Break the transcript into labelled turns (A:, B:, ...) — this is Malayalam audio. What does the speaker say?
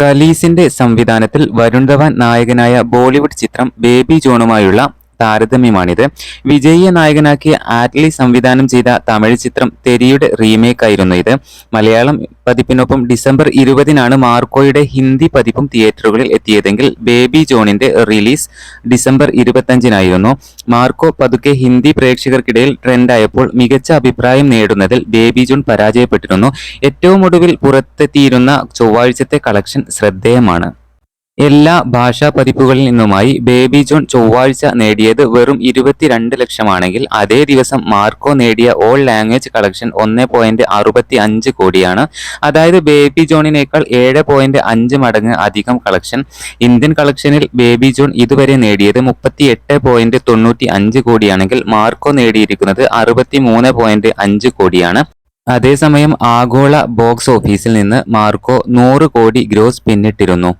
A: ഖലീസിന്റെ സംവിധാനത്തിൽ വരുൺ ധവാൻ നായകനായ ബോളിവുഡ് ചിത്രം ബേബി ജോണുമായുള്ള താരതമ്യമാണിത്. വിജയിയെ നായകനാക്കി ആറ്റ്ലി സംവിധാനം ചെയ്ത തമിഴ് ചിത്രം തെരിയുടെ റീമേക്ക് ആയിരുന്നു ഇത്. മലയാളം പതിപ്പിനൊപ്പം ഡിസംബർ ഇരുപതിനാണ് മാർക്കോയുടെ ഹിന്ദി പതിപ്പും തിയേറ്ററുകളിൽ എത്തിയതെങ്കിൽ ബേബി ജോണിന്റെ റിലീസ് ഡിസംബർ ഇരുപത്തഞ്ചിനായിരുന്നു മാർക്കോ പതുക്കെ ഹിന്ദി പ്രേക്ഷകർക്കിടയിൽ ട്രെൻഡായപ്പോൾ മികച്ച അഭിപ്രായം നേടുന്നതിൽ ബേബി ജോൺ പരാജയപ്പെട്ടിരുന്നു. ഏറ്റവും ഒടുവിൽ പുറത്തെത്തിയിരുന്ന ചൊവ്വാഴ്ചത്തെ കളക്ഷൻ ശ്രദ്ധേയമാണ്. എല്ലാ ഭാഷാ പതിപ്പുകളിൽ നിന്നുമായി ബേബി ജോൺ ചൊവ്വാഴ്ച നേടിയത് വെറും ഇരുപത്തിരണ്ട് ലക്ഷമാണെങ്കിൽ അതേ ദിവസം മാർക്കോ നേടിയ ഓൾ ലാംഗ്വേജ് കളക്ഷൻ ഒന്ന് പോയിന്റ് അറുപത്തി അഞ്ച് കോടിയാണ്. അതായത് ബേബി ജോണിനേക്കാൾ ഏഴ് പോയിന്റ് അഞ്ച് മടങ്ങ് അധികം കളക്ഷൻ. ഇന്ത്യൻ കളക്ഷനിൽ ബേബി ജോൺ ഇതുവരെ നേടിയത് മുപ്പത്തി എട്ട് പോയിന്റ് തൊണ്ണൂറ്റി അഞ്ച് കോടിയാണെങ്കിൽ മാർക്കോ നേടിയിരിക്കുന്നത് അറുപത്തി മൂന്ന് പോയിന്റ് അഞ്ച് കോടിയാണ്. അതേസമയം ആഗോള ബോക്സ് ഓഫീസിൽ നിന്ന് മാർക്കോ നൂറ് കോടി ഗ്രോസ് പിന്നിട്ടിരുന്നു.